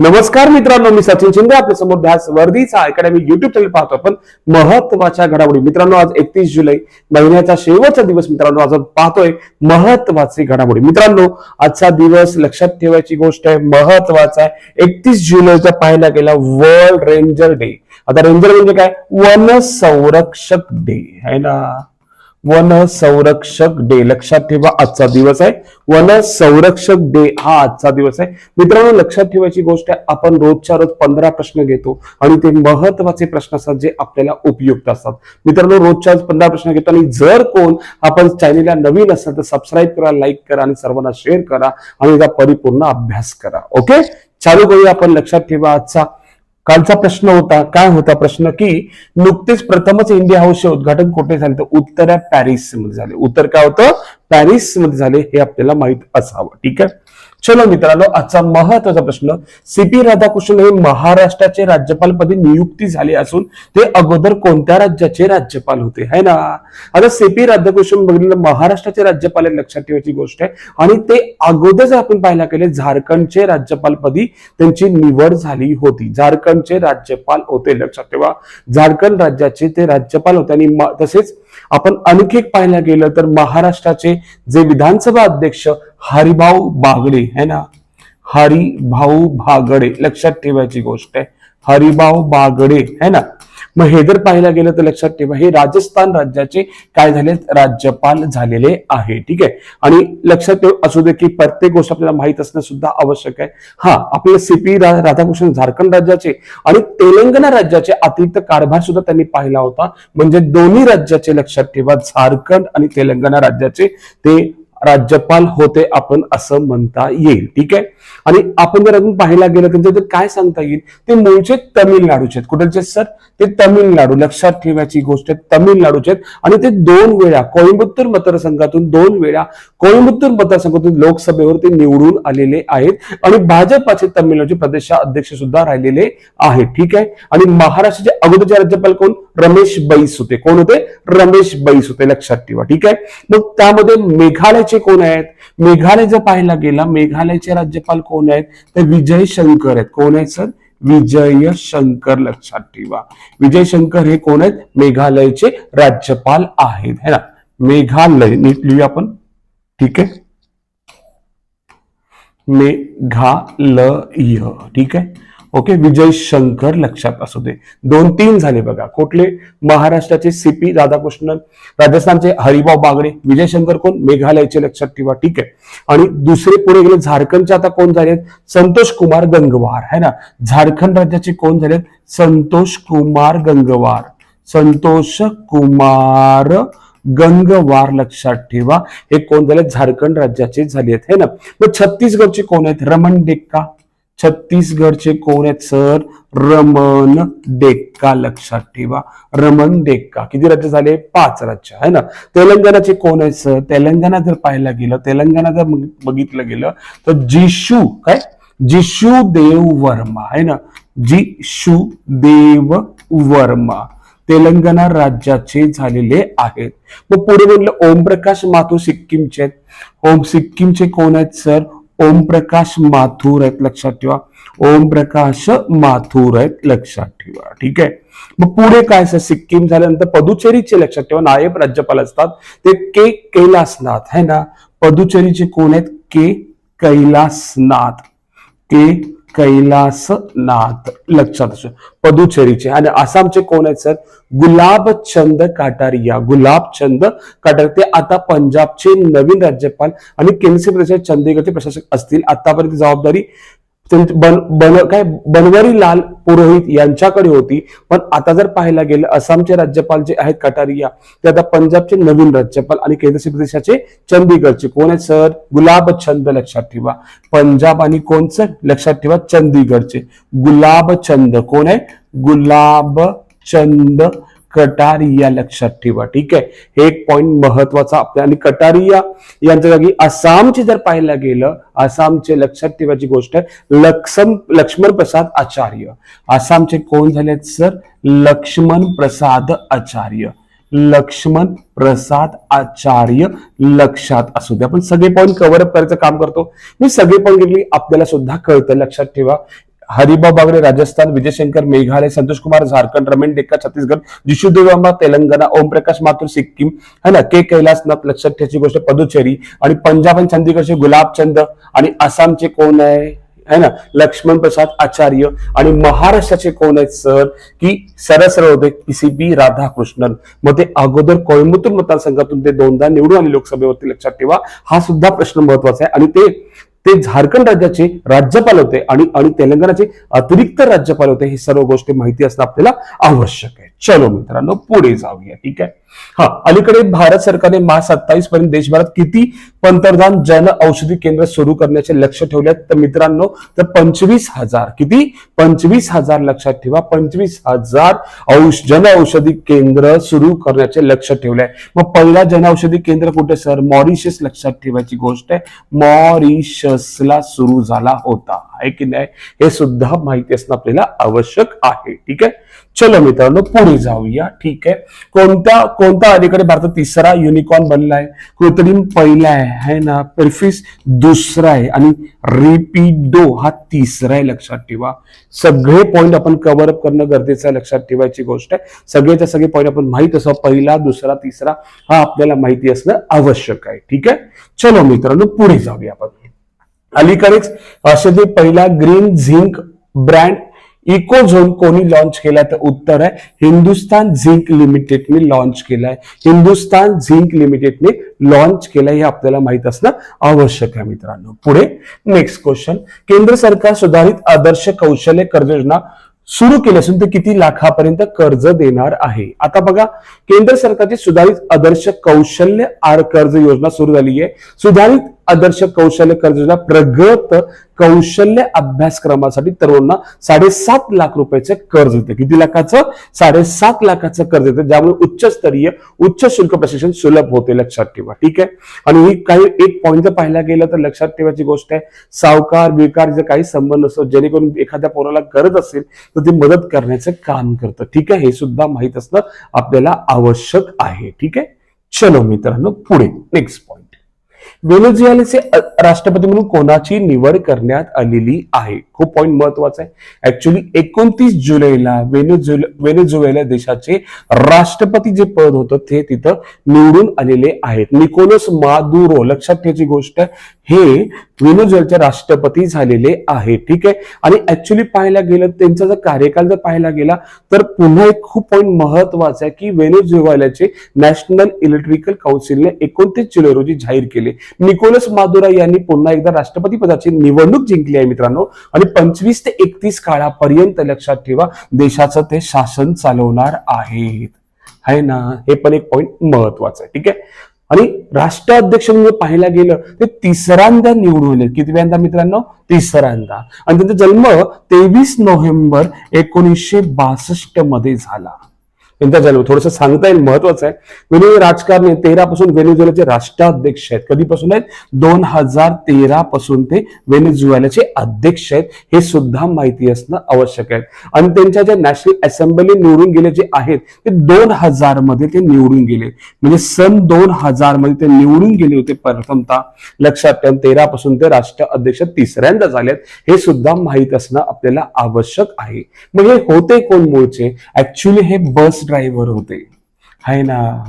नमस्कार मित्रांनो मी सचिन शिंदे. आपल्यासमोर ध्यास वर्धीचा अकॅडमी युट्यूब चॅनल पाहतो आपण. महत्त्वाच्या घडामोडी. मित्रांनो आज एकतीस जुलै महिन्याचा शेवटचा दिवस मित्रांनो आज पाहतोय. महत्वाची घडामोडी. मित्रांनो आजचा दिवस लक्षात ठेवायची गोष्ट आहे महत्त्वाचा आहे. एकतीस जुलैचा पाहायला गेला वर्ल्ड रेंजर डे आता रेंजर म्हणजे काय? वन संरक्षक डे आहे ना? वन संरक्षक डे. लक्षात ठेवा आजचा दिवस आहे. वन संरक्षक डे हा आजचा दिवस आहे. मित्रांनो लक्षात ठेवायची गोष्ट आहे आपण रोजच्या रोज पंधरा प्रश्न घेतो आणि ते महत्त्वाचे प्रश्न असतात जे आपल्याला उपयुक्त असतात. मित्रांनो रोजच्या रोज पंधरा प्रश्न घेतो आणि जर कोण आपण चॅनेलला नवीन असाल तर सबस्क्राईब करा लाईक करा आणि सर्वांना शेअर करा आणि त्याचा परिपूर्ण अभ्यास करा. ओके चालू करूया आपण. लक्षात ठेवा आजचा कालचा प्रश्न होता काय होता प्रश्न की नुकतेच प्रथमच इंडिया हाऊसचे उद्घाटन कुठे झाले तर उत्तर पॅरिसमध्ये झाले. उत्तर काय होतं? पॅरिसमध्ये झाले हे आपल्याला माहीत असावं. ठीक आहे? चलो मित्रांनो आजचा महत्त्वाचा प्रश्न सीपी राधाकृष्णन हे महाराष्ट्राचे राज्यपालपदी नियुक्ती झाले असून ते अगोदर कोणत्या राज्याचे राज्यपाल होते है ना? आता सीपी राधाकृष्णन बघितलं महाराष्ट्राचे राज्यपाल लक्षात ठेवायची गोष्ट आहे. आणि ते अगोदर जर आपण पाहायला गेले झारखंडचे राज्यपालपदी त्यांची निवड झाली होती. झारखंडचे राज्यपाल होते लक्षात ठेवा. झारखंड राज्याचे ते राज्यपाल होते आणि तसेच आपण आणखी एक पाहायला गेलं तर महाराष्ट्राचे जे विधानसभा अध्यक्ष हरिभाऊ बागडे है ना? हरिभाऊ बागडे लक्षात ठेवायची गोष्ट आहे. हरिभाऊ बागडे है ना? मग हे जर पाहायला गेलं तर लक्षात ठेवा हे राजस्थान राज्याचे काय झाले? राज्यपाल झालेले आहे. ठीक आहे? आणि लक्षात ठेव असू दे की प्रत्येक गोष्ट आपल्याला माहीत असणं सुद्धा आवश्यक आहे. हा आपले सीपी राधाकृष्ण झारखंड राज्याचे आणि तेलंगणा राज्याचे अतिरिक्त कारभार सुद्धा त्यांनी पाहिला होता. म्हणजे दोन्ही राज्याचे लक्षात ठेवा झारखंड आणि तेलंगणा राज्याचे. ते राज्यपाल होते आपण असं म्हणता येईल. ठीक आहे? आणि आपण जर अजून पाहायला गेलं त्यांचं तर काय सांगता येईल? ते मूळचे तमिळनाडूचे आहेत. कुठलचे सर? ते तमिळनाडू. लक्षात ठेवायची गोष्ट आहे तमिळनाडूचे आहेत. आणि ते दोन वेळा कोईम्बतूर मतदारसंघातून दोन वेळा कोईम्बतूर मतदारसंघातून लोकसभेवर ते निवडून आलेले आहेत. आणि भाजपाचे तमिळनाडूचे प्रदेशाध्यक्ष सुद्धा राहिलेले आहेत. ठीक आहे? आणि महाराष्ट्राचे अगोदरचे राज्यपाल कोण? रमेश बैस होते. कोण होते? रमेश बैस होते. लक्षात ठेवा. ठीक आहे? मग त्यामध्ये मेघालयचे राज्यपालचे कोण आहेत? मेघालय जर पाहायला गेला मेघालयचे राज्यपाल कोण आहेत? तर विजय शंकर आहेत. कोण आहेत सर? विजय शंकर लक्षात ठेवा. विजय शंकर हे कोण आहेत? मेघालयचे राज्यपाल आहेत. है ना? मेघालय नीट लिहूया आपण. ठीक आहे? मेघालय. ठीक आहे? ओके विजय शंकर लक्षात असू दे. दोन तीन झाले बघा. कुठले? महाराष्ट्राचे सीपी राधाकृष्णन राजस्थानचे हरिभाव बागडे विजय शंकर कोण? मेघालयचे लक्षात ठेवा ठीक आहे. आणि दुसरे पुढे गेले झारखंडचे आता कोण झालेत? संतोष कुमार गंगवार है ना? झारखंड राज्याचे कोण झालेत? संतोष कुमार गंगवार. संतोष कुमार गंगवार लक्षात ठेवा. हे कोण झाले झारखंड राज्याचे झाले आहेत है ना? मग छत्तीसगडचे कोण आहेत? रमण डेक्का छत्तीसगडचे कोण आहेत सर? रमण डेक्का. लक्षात ठेवा. रमण डेक्का. किती राज्य झाले? पाच राज्य. आहे ना? तेलंगणाचे कोण आहेत सर? तेलंगणा जर पाहायला गेलं तेलंगणा जर बघितलं गेलं तर जिशू काय? जिशू देव वर्मा. आहे ना? जिशू देव वर्मा. तेलंगणा राज्याचे झालेले आहेत. मग पुढे म्हणलं ओमप्रकाश मातो सिक्कीमचे आहेत. ओम सिक्कीमचे कोण आहेत सर? ओमप्रकाश माथुर आहेत लक्षात ठेवा. ओमप्रकाश माथुर आहेत लक्षात ठेवा. ठीक आहे? मग पुढे काय सर सिक्कीम झाल्यानंतर पदुचेरीचे लक्षात ठेवा. नायब राज्यपाल असतात. ते के कैलासनाथ है ना? पदुचेरीचे कोण आहेत? के कैलासनाथ. के कैलासनाथ. लक्षात असो पदुचेरीचे. आणि आसामचे कोण आहेत सर? गुलाबचंद काटारिया. गुलाबचंद काटारिया. ते आता पंजाबचे नवीन राज्यपाल आणि केंद्र प्रदेशाचे चंदीगडचे प्रशासक असतील. आतापर्यंत जबाबदारी बन बन काय बनवारी लाल पुरोहित यांच्याकडे होती. पण आता जर पाहायला गेलं आसामचे राज्यपाल जे आहेत कटारिया ते आता पंजाबचे नवीन राज्यपाल आणि केंद्रशासित प्रदेशाचे चंदीगडचे. कोण आहेत सर? गुलाबचंद लक्षात ठेवा. पंजाब आणि कोणचं? लक्षात ठेवा चंदीगडचे. गुलाबचंद कोण आहे गुलाबचंद कटारिया लक्षात ठेवा ठीक आहे? हे एक पॉइंट महत्त्वाचा आपल्या आणि कटारिया यांच्या जागी आसामचे जर पाहायला गेलं आसामचे लक्षात ठेवायची गोष्ट आहे लक्ष्म लक्ष्मण प्रसाद आचार्य. आसामचे कोण झालेत सर? लक्ष्मण प्रसाद आचार्य. लक्ष्मण प्रसाद आचार्य लक्षात असू दे आपण सगळे पॉईंट कव्हर अप करायचं काम करतो. मी सगळे पॉईंट घेतली आपल्याला सुद्धा कळतं लक्षात ठेवा. हरिभाऊ बागडे राजस्थान विजयशंकर मेघालय संतोष कुमार झारखंड रमेन डेक्का छत्तीसगड जिशू देवांबा तेलंगणा ओमप्रकाश माथुर सिक्कीम है ना? के कैलासनाथ लक्षात ठेवायची गोष्ट पदुचेरी आणि पंजाब आणि चंदीगडचे गुलाबचंद आणि आसामचे कोण आहे? है ना? लक्ष्मण प्रसाद आचार्य आणि महाराष्ट्राचे कोण आहेत सर? की सरळ सरळ होते पीसीबी राधाकृष्णन. मग ते अगोदर कोइंबतूर मतदारसंघातून ते दोनदा निवडून आले लोकसभेवरती लक्षात ठेवा. हा सुद्धा प्रश्न महत्त्वाचा आहे. आणि ते ते झारखंड राज्याचे राज्यपाल होते आणि आणि तेलंगणाचे अतिरिक्त राज्यपाल होते हे सर्व गोष्टी माहिती असणं आपल्याला आवश्यक आहे. चलो मित्रांनो पुढे जाऊया ठीक आहे? हा अलीकडे भारत सरकारने मार्च सत्तावीस पर्यंत देशभरात किती पंतप्रधान जन औषधी केंद्र सुरू करण्याचे लक्ष ठेवले तर मित्रांनो तर पंचवीस हजार किती? पंचवीस हजार लक्षात ठेवा. पंचवीस हजार औष जन औषधी केंद्र सुरू करण्याचे लक्ष ठेवले आहे मग पहिला जन औषधी केंद्र कुठे सर? मॉरिशस लक्षात ठेवायची गोष्ट आहे. मॉरिशसला सुरू झाला होता आहे की नाही? हे सुद्धा माहिती असणं आपल्याला आवश्यक आहे ठीक आहे? चलो मित्रांनो पुढे जाऊया. ठीक आहे. कोणत्या कोणता अलीकडे भारतात तिसरा युनिकॉर्न बनला आहे? कृत्रिम पहिला आहे है ना? पेरफिस दुसरा आहे. आणि रिपिडो हा तिसरा आहे लक्षात ठेवा. सगळे पॉईंट आपण कव्हर अप करणं गरजेचं आहे लक्षात ठेवायची गोष्ट आहे. सगळेच्या सगळे पॉईंट आपण माहीत असं पहिला दुसरा तिसरा हा आपल्याला माहिती असणं आवश्यक आहे. ठीक आहे? चलो मित्रांनो पुढे जाऊया आपण. अलीकडेच असे जे पहिला green zinc brand eco zone कोणी लॉन्च केलाय तर उत्तर आहे. हिंदुस्तान झिंक लिमिटेडने लॉन्च केलाय. हिंदुस्तान झिंक लिमिटेडने लॉन्च केलाय हे आपल्याला माहीत असणं आवश्यक आहे मित्रांनो. पुढे नेक्स्ट क्वेश्चन केंद्र सरकार सुधारित आदर्श कौशल्य कर्ज योजना सुरू केली असून ते किती लाखापर्यंत कर्ज देणार आहे? आता बघा केंद्र सरकारची सुधारित आदर्श कौशल्य आर कर्ज योजना सुरू झाली आहे. सुधारित आदर्श कौशल्य कर्ज प्रगत कौशल्य अभ्यासक्रमासाठी तरुणांना साडेसात लाख रुपयाचे कर्ज देते. किती लाखाचं? साडेसात लाखाचं कर्ज देते. ज्यामुळे उच्चस्तरीय उच्च शुल्क प्रशिक्षण सुलभ होते लक्षात ठेवा. ठीक आहे? आणि ही काही एक पॉईंट जर पाहायला गेलं तर लक्षात ठेवायची गोष्ट आहे सावकार बिकार काही संबंध असतो जेणेकरून एखाद्या पोराला गरज असेल तर ते मदत करण्याचं काम करतं. ठीक आहे? हे सुद्धा माहीत असणं आपल्याला आवश्यक आहे. ठीक आहे? चलो मित्रांनो पुढे. नेक्स्ट पॉईंट व्हेनेझुएलाचे राष्ट्रपती म्हणून कोणाची निवड करण्यात आलेली आहे? खूप पॉईंट महत्त्वाचा आहे. ऍक्च्युली एकोणतीस जुलैला वेनेझुएला वेनेझुएला देशाचे राष्ट्रपती जे पद होतं ते तिथं निवडून आलेले आहेत. निकोलस मादुरो लक्षात ठेवायची गोष्ट हे व्हेनेझुएलचे राष्ट्रपती झालेले आहे ठीक आहे? आणि ऍक्च्युली पाहायला गेलं त्यांचा जर कार्यकाल जर पाहायला गेला तर पुन्हा एक खूप पॉईंट महत्त्वाचा आहे की व्हेनेझुएलाचे नॅशनल इलेक्ट्रिकल काउन्सिलने एकोणतीस जुलै रोजी जाहीर केले. निकोलस मादुरा यांनी पुन्हा एकदा राष्ट्रपती पदाची निवडणूक जिंकली आहे मित्रांनो. आणि पंचवीस ते एकतीस काळापर्यंत लक्षात ठेवा देशाचं ते शासन चालवणार आहेत. है ना? हे पण एक पॉईंट महत्वाचं आहे ठीक आहे? आणि राष्ट्राध्यक्ष म्हणजे पाहायला गेलं ते तिसऱ्यांदा निवडून आले. कितव्यांदा मित्रांनो? तिसऱ्यांदा. आणि त्यांचा जन्म तेवीस नोव्हेंबर एकोणीसशे बासष्टमध्ये झाला. त्यांचा जन्म थोडस सांगता येईल महत्वाचं आहे. वेगवेगळे राजकारणी तेरा पासून वेनेझुएलाचे राष्ट्राध्यक्ष आहेत. कधीपासून आहेत? दोन हजार तेरा पासून ते वेनेझुएलाचे अध्यक्ष आहेत. हे सुद्धा माहिती असणं आवश्यक आहे. आणि त्यांच्या ज्या नॅशनल असेंब्ली निवडून गेले जे आहेत ते दोन हजारमध्ये ते निवडून गेले. म्हणजे सन दोन हजारमध्ये ते निवडून गेले होते प्रथमतः. लक्षात ठेवून तेरा पासून ते राष्ट्र अध्यक्ष तिसऱ्यांदा झालेत. हे सुद्धा माहीत असणं आपल्याला आवश्यक आहे. मग हे होते कोण मूळचे? ऍक्च्युली हे बस ड्रायव्हर होते. आहे ना.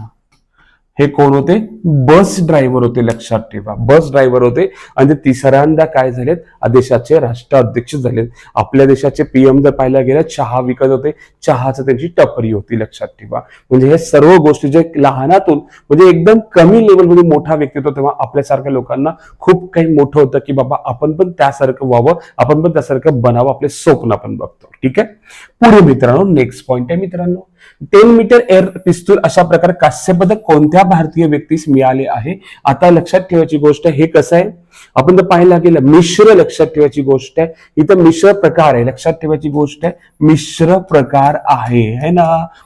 हे कोण होते? बस ड्रायव्हर होते लक्षात ठेवा. बस ड्रायव्हर होते. आणि ते तिसऱ्यांदा काय झालेत? आ देशाचे राष्ट्राध्यक्ष झालेत. आपल्या देशाचे पीएम जर पाहायला गेलं चहा विकत होते. चहाचं त्यांची टपरी होती लक्षात ठेवा. म्हणजे हे सर्व गोष्टी जे लहानातून म्हणजे एकदम कमी लेवलमध्ये मोठा व्यक्तित्व तेव्हा आपल्यासारख्या लोकांना खूप काही मोठं होतं की बाबा आपण पण त्यासारखं व्हावं आपण पण त्यासारखं बनावं आपले स्वप्न आपण बघतो. ठीक आहे? पुढे मित्रांनो नेक्स्ट पॉईंट आहे मित्रांनो. टेन मीटर एअर पिस्तूल अशा प्रकारे कास्यपदक कोणत्या भारतीय व्यक्तीस मिळाले आहे? आता लक्षात ठेवायची गोष्ट हे कसं आहे? आपण जर पाहायला गेलं मिश्र लक्षात ठेवायची गोष्ट आहे. इथं मिश्र प्रकार आहे लक्षात ठेवायची गोष्ट आहे. मिश्र प्रकार आहे है ना?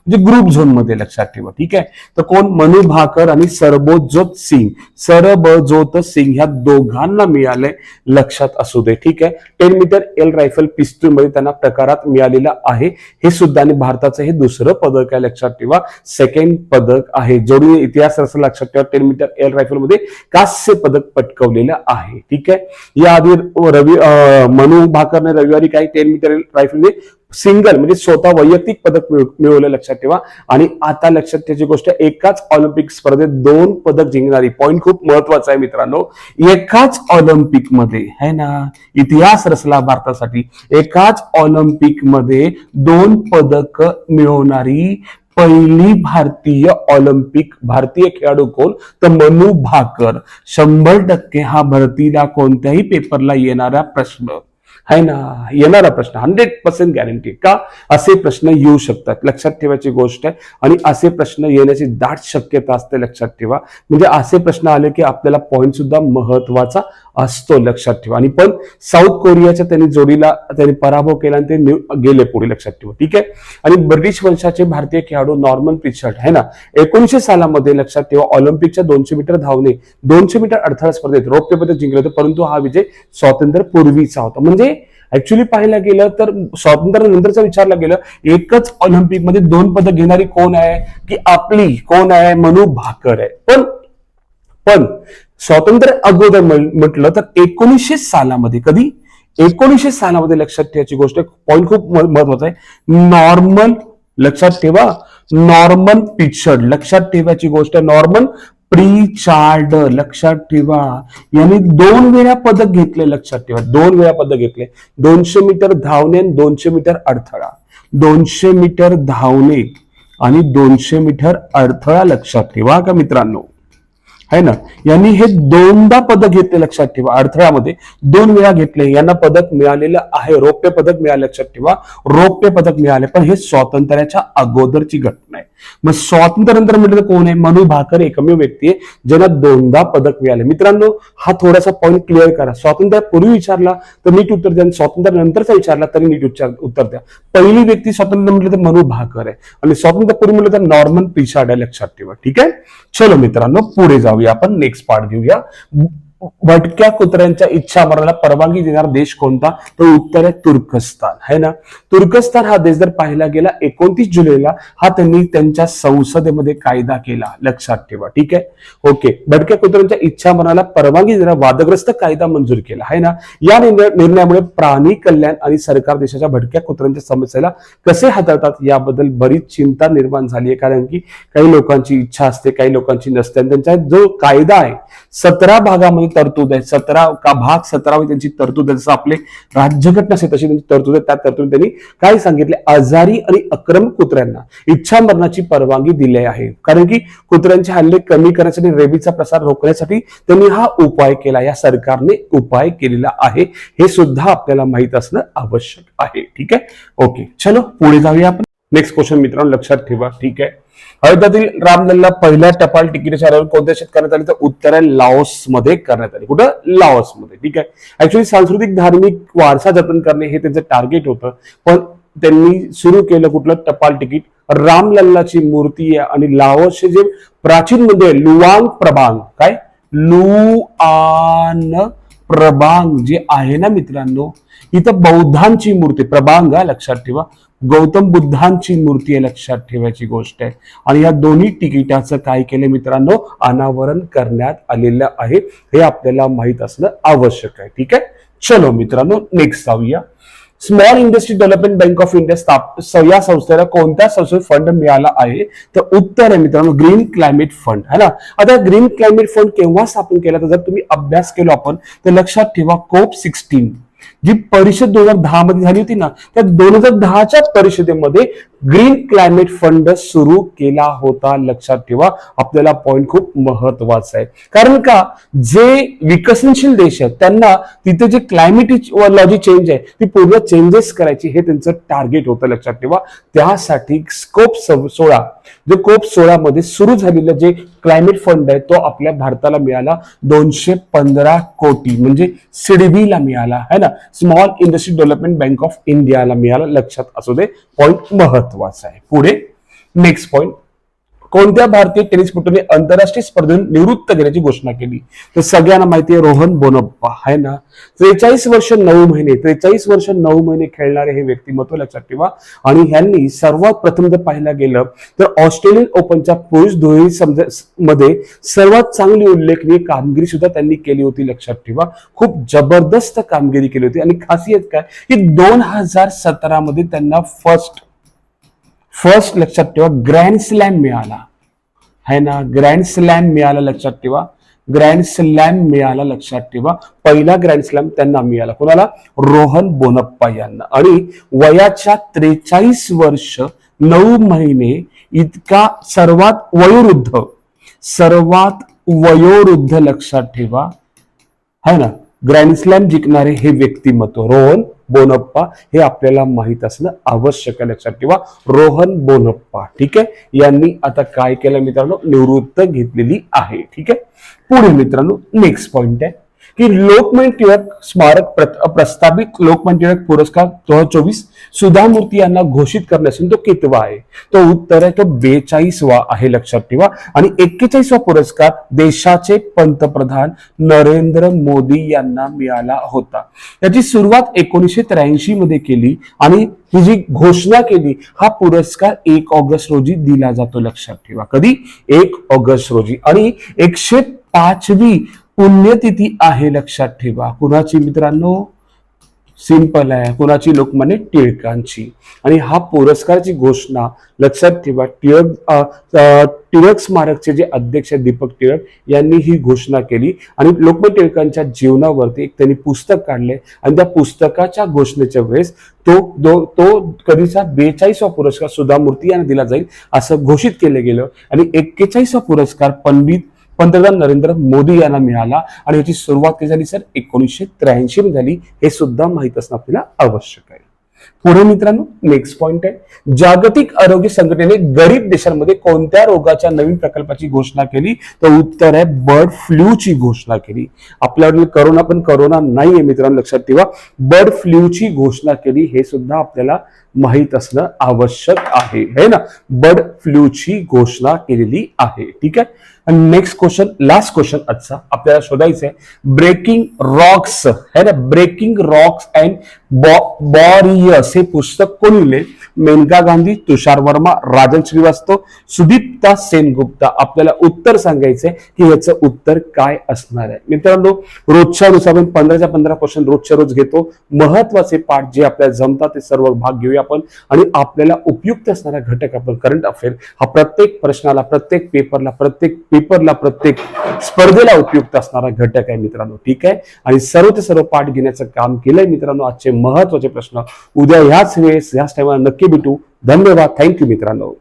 म्हणजे ग्रुप झोनमध्ये लक्षात ठेवा ठीक आहे? तर कोण? मनु भाकर आणि सरबोजोत सिंग. सरबजोत सिंग ह्या दोघांना मिळाले लक्षात असू दे ठीक आहे? टेन मीटर एल रायफल पिस्तूल मध्ये त्यांना प्रकारात मिळालेलं आहे. हे सुद्धा आणि भारताचं हे दुसरं पदक आहे लक्षात ठेवा. सेकंड पदक आहे. जोडून इतिहास असं लक्षात ठेवा. टेन मीटर एल रायफलमध्ये कांस्य पदक पटकवलेलं आहे. ठीक आहे? याआधी रवी मनू मनु भाकरने रविवारी काही टेन मीटर रायफलने सिंगल म्हणजे स्वतः वैयक्तिक पदक मिळवलं लक्षात ठेवा. आणि आता लक्षात ठेवायची गोष्ट एकाच ऑलिम्पिक स्पर्धेत दोन पदक जिंकणारी पॉईंट खूप महत्त्वाचा आहे मित्रांनो. एकाच ऑलिम्पिकमध्ये है ना? इतिहास रचला भारतासाठी. एकाच ऑलिम्पिकमध्ये दोन पदक मिळवणारी पहिली भारतीय ऑलिम्पिक भारतीय खेळाडू कोण? तर मनु भाकर. शंभर टक्के हा भरतीला कोणत्याही पेपरला येणारा प्रश्न. आहे ना? येणारा प्रश्न हंड्रेड पर्सेंट गॅरंटी का? असे प्रश्न येऊ शकतात. लक्षात ठेवायची गोष्ट आहे. आणि असे प्रश्न येण्याची दाट शक्यता असते लक्षात ठेवा. म्हणजे असे प्रश्न आले की आपल्याला पॉईंट सुद्धा महत्त्वाचा असतो लक्षात ठेवा. आणि पण साऊथ कोरियाच्या त्यांनी जोडीला त्यांनी पराभव केला आणि ते गेले पुढे लक्षात ठेवा. ठीक आहे? आणि ब्रिटिश वंशाचे भारतीय खेळाडू नॉर्मन पिचर्ट आहे ना? एकोणीशे सालामध्ये लक्षात ठेवा ऑलिम्पिकच्या दोनशे मीटर धावणे दोनशे मीटर अडथळा स्पर्धेत रौप्य पदक जिंकलं होतं परंतु हा विजय स्वातंत्र्य पूर्वीचा होता. म्हणजे ऍक्च्युली पाहायला गेलं तर स्वातंत्र्यानंतरचं विचारलं गेलं एकच ऑलिम्पिकमध्ये दोन पदक घेणारी कोण आहे? की आपली कोण आहे? मनु भाकर आहे. पण पण स्वातंत्र्य अगोदर म्हटलं तर एकोणीसशे सालामध्ये कधी? एकोणीसशे सालामध्ये लक्षात ठेवायची गोष्ट पॉईंट खूप महत्त्वाचा आहे. नॉर्मल लक्षात ठेवा नॉर्मन पिचर्ड लक्षात ठेवायची गोष्ट नॉर्मन प्रीचार्ड लक्षात ठेवा. यांनी दोन वेळा पदक घेतले लक्षात ठेवा. दोन वेळा पदक घेतले. दोनशे मीटर धावणे आणि दोनशे मीटर अडथळा. दोनशे मीटर धावणे आणि दोनशे मीटर अडथळा लक्षात ठेवा का मित्रांनो? है ना? यांनी हे दोनदा पदक घेतले लक्षात ठेवा. अडथळ्यामध्ये दोन वेळा घेतले. यांना पदक मिळालेलं आहे. रौप्य पदक मिळालं लक्षात ठेवा. रौप्य पदक मिळाले. पण हे स्वातंत्र्याच्या अगोदरची घटना आहे. मग स्वातंत्र्यानंतर म्हटलं तर कोण आहे? मनु भाकर एकमेव व्यक्ती आहे ज्यांना दोनदा पदक मिळाले. मित्रांनो हा थोडासा पॉईंट क्लिअर करा. स्वातंत्र्यापूर्वी विचारला तर नीट उत्तर द्या स्वातंत्र्यानंतरचा विचारला तरी नीट उच्चार उत्तर द्या. पहिली व्यक्ती स्वातंत्र्य म्हटलं तर मनु भाकर आहे. आणि स्वातंत्र्यापूर्वी म्हटलं तर नॉर्मन पिशाड आहे लक्षात ठेवा. ठीक आहे? चलो मित्रांनो पुढे जाऊया आपण. नेक्स्ट पार्ट घेऊया. भटक्या कुत्र्यांच्या इच्छा मरणाला परवानगी देणारा देश कोणता? तर उत्तर आहे तुर्कस्तान. है ना? तुर्कस्तान हा देश जर पाहिला गेला एकोणतीस जुलैला हा त्यांनी त्यांच्या संसदेमध्ये कायदा केला. लक्षात ठेवा. ठीक आहे? ओके. भटक्या कुत्र्यांच्या इच्छा मरणाला परवानगी देणारा वादग्रस्त कायदा मंजूर केला. है ना? या निर्णय- निर्णयामुळे प्राणी कल्याण आणि सरकार देशाच्या भटक्या कुत्र्यांच्या समस्येला कसे हाताळतात याबद्दल बरीच चिंता निर्माण झाली आहे. कारण की काही लोकांची इच्छा असते काही लोकांची नसते. आणि त्यांचा जो कायदा आहे सतरा भागामध्ये तरतूद आहे. सतरा का भाग सतरावी त्यांची तरतूद आहे. जसं आपले राज्यघटना असेल तशी त्यांची तरतूद आहे. त्या तरतूद त्यांनी काय सांगितले? आजारी आणि अक्रम कुत्र्यांना इच्छा मरणाची परवानगी दिली आहे. कारण की कुत्र्यांचे हल्ले कमी करण्यासाठी रेबीचा प्रसार रोखण्यासाठी त्यांनी हा उपाय केला. या सरकारने उपाय केलेला आहे. हे सुद्धा आपल्याला माहीत असणं आवश्यक आहे. ठीक आहे? ओके. चलो पुढे जाऊया आपण. नेक्स्ट क्वेश्चन मित्रांनो लक्षात ठेवा. ठीक आहे? अयोध्यातील रामलल्ला पहिल्या टपाल तिकिटाच्या कोणत्या देशात करण्यात आली तर उत्तर आहे लाओसमध्ये करण्यात आली. कुठं? लाओसमध्ये ठीक आहे. ऍक्च्युली सांस्कृतिक धार्मिक वारसा जतन करणे हे त्यांचं टार्गेट होतं. पण त्यांनी सुरू केलं कुठलं? टपाल तिकीट. रामलल्लाची मूर्ती आहे आणि लाओसचे जे प्राचीन म्हणजे मध्ये लुवांग प्रबांग. काय? लुआन प्रबांग जे आहे ना मित्रांनो इथं बौद्धांची मूर्ती प्रबांग लक्षात ठेवा. गौतम बुद्धांची मूर्ती आहे लक्षात ठेवायची गोष्ट आहे. आणि या दोन्ही तिकिटाचं काय केलं मित्रांनो? अनावरण करण्यात आलेलं आहे. हे आपल्याला माहीत असणं आवश्यक आहे. ठीक आहे? चलो मित्रांनो नेक्स्ट जाऊया. Small industry development bank of India स्थाप या संस्थेला कोणत्या संस्थेत फंड मिळाला आहे? तर उत्तर आहे मित्रांनो ग्रीन क्लायमेट फंड है ना? आता ग्रीन क्लायमेट फंड केव्हा स्थापन केला? तर जर तुम्ही अभ्यास केलो आपण तर लक्षात ठेवा कोप सिक्स्टीन जी परिषद दोन हजार दहा मध्ये झाली होती ना त्या दोन हजार दहाच्या परिषदेमध्ये ग्रीन क्लायमेट फंड सुरू केला होता. लक्षात ठेवा आपल्याला पॉइंट खूप महत्त्वाचा आहे. कारण का जे विकसनशील देश आहेत त्यांना तिथे जे क्लायमेट लॉजी चेंज आहे ती पूर्ण चेंजेस करायची हे त्यांचं टार्गेट होतं लक्षात ठेवा. त्यासाठी स्कोप सोळा जो कोप सोळा मध्ये सुरू झालेलं जे क्लायमेट फंड आहे तो आपल्या भारताला मिळाला दोनशे पंधरा कोटी. म्हणजे सिडबीला मिळाला है ना? Small industry development bank of इंडियाला मिळाला लक्षात असू दे. पॉइंट महत्वाचं आहे. पुढे नेक्स्ट पॉइंट कोणत्या भारतीय टेनिसपटूने आंतरराष्ट्रीय स्पर्धेतून निवृत्त घेण्याची घोषणा केली? तर सगळ्यांना माहिती आहे रोहन बोनप्पा आहे ना? त्रेचाळीस वर्ष नऊ महिने त्रेचाळीस वर्ष नऊ महिने खेळणारे हे व्यक्तिमत्व लक्षात ठेवा. आणि ह्यांनी सर्वात प्रथम जर पाहायला गेलं तर ऑस्ट्रेलियन ओपनच्या पुरुष दुहेरी समजा- मध्ये सर्वात चांगली उल्लेखनीय कामगिरी सुद्धा त्यांनी केली होती लक्षात ठेवा. खूप जबरदस्त कामगिरी केली होती. आणि खासियत काय? की दोन हजार सतरा मध्ये त्यांना फर्स्ट फर्स्ट लक्षात ठेवा ग्रँड स्लॅम मिळाला. है ना? ग्रँड स्लॅम मिळाला लक्षात ठेवा. ग्रँड स्लॅम मिळाला लक्षात ठेवा. पहिला ग्रँड स्लॅम त्यांना मिळाला. कोणाला? रोहन बोनप्पा यांना. आणि वयाच्या त्रेचाळीस वर्ष नऊ महिने इतका सर्वात वयोवृद्ध सर्वात वयोवृद्ध लक्षात ठेवा. है ना? ग्रँड स्लॅम जिंकणारे हे व्यक्तिमत्व रोहन बोनप्पा हे आपल्याला माहीत असणं आवश्यक आहे लक्षात ठेवा. रोहन बोनप्पा ठीक आहे? यांनी आता काय केलं मित्रांनो? निवृत्त घेतलेली आहे ठीक आहे? पुढे मित्रांनो नेक्स्ट पॉइंट आहे. की लोकमान्य टिळक स्मारक प्रस्तावित लोकमान्य टिळक पुरस्कार दोन हजार चोवीस सुधा मूर्ती यांना घोषित करण्यासून तो कितवा आहे. तो उत्तर आहे तो बेचाळीसवा आहे लक्षात ठेवा. आणि एक्केचाळीसवा पुरस्कार देशाचे पंतप्रधान नरेंद्र मोदी यांना मिळाला होता. याची सुरुवात एकोणीसशे त्र्याऐंशी मध्ये केली आणि ही जी घोषणा केली हा पुरस्कार एक ऑगस्ट रोजी दिला जातो लक्षात ठेवा. कधी? एक ऑगस्ट रोजी. आणि एकशे पाचवी पुण्यतिथी आहे लक्षात ठेवा. कुणाची मित्रांनो? सिंपल आहे. कुणाची? लोकमान्य टिळकांची. आणि हा पुरस्काराची घोषणा लक्षात ठेवा. टिळक टिळक स्मारकचे जे अध्यक्ष दीपक टिळक यांनी ही घोषणा केली. आणि लोकमान्य टिळकांच्या जीवनावरती एक त्यांनी पुस्तक काढले. आणि त्या पुस्तकाच्या घोषणेच्या वेळेस तो दो तो कधीचा बेचाळीसवा पुरस्कार सुधा मूर्ती यांना दिला जाईल असं घोषित केलं गेलं. आणि एक्केचाळीसवा पुरस्कार पंडित पंतप्रधान नरेंद्र मोदी यांना मिळाला आणि याची सुरुवात कधी झाली सर? एकोणीसशे त्र्याऐंशी मध्ये झाली. हे सुद्धा माहीत असणं आपल्याला आवश्यक आहे. पुढे मित्रांनो नेक्स्ट पॉइंट आहे. जागतिक आरोग्य संघटनेने गरीब देशांमध्ये कोणत्या रोगाच्या नवीन प्रकल्पाची घोषणा केली? तर उत्तर आहे बर्ड फ्लूची घोषणा केली. आपल्याकडे करोना पण करोना नाहीये मित्रांनो लक्षात ठेवा. बर्ड फ्लूची घोषणा केली हे सुद्धा आपल्याला माहीत असणं आवश्यक आहे. है ना? बर्ड फ्लूची घोषणा केलेली आहे. ठीक आहे? आणि नेक्स्ट क्वेश्चन लास्ट क्वेश्चन आजचा आपल्याला शोधायचं आहे ब्रेकिंग रॉक्स है ना? ब्रेकिंग रॉक्स अँड बॉरियस हे पुस्तक कोण लिहिले? मेनका गांधी तुषार वर्मा राजन श्रीवास्तव सुदीप्ता सेनगुप्ता. आपल्याला उत्तर सांगायचंय. की याचं उत्तर काय असणार आहे? मित्रांनो रोजच्या रोज आपण पंधराच्या पंधरा क्वेश्चन रोजच्या रोज घेतो. महत्त्वाचे पाठ जे आपल्याला जमतात ते सर्व भाग घेऊया आपण. आणि आपल्याला उपयुक्त असणारा घटक आपण करंट अफेअर हा प्रत्येक प्रश्नाला प्रत्येक पेपरला प्रत्येक पेपरला प्रत्येक स्पर्धेला उपयुक्त असणारा घटक आहे मित्रांनो. ठीक आहे? आणि सर्व ते सर्व पाठ घेण्याचं काम केलंय मित्रांनो. आजचे महत्त्वाचे प्रश्न उद्या ह्याच वेळेस ह्याच टाइमला नक्की भेटू धन्यवाद. थँक्यू मित्रांनो.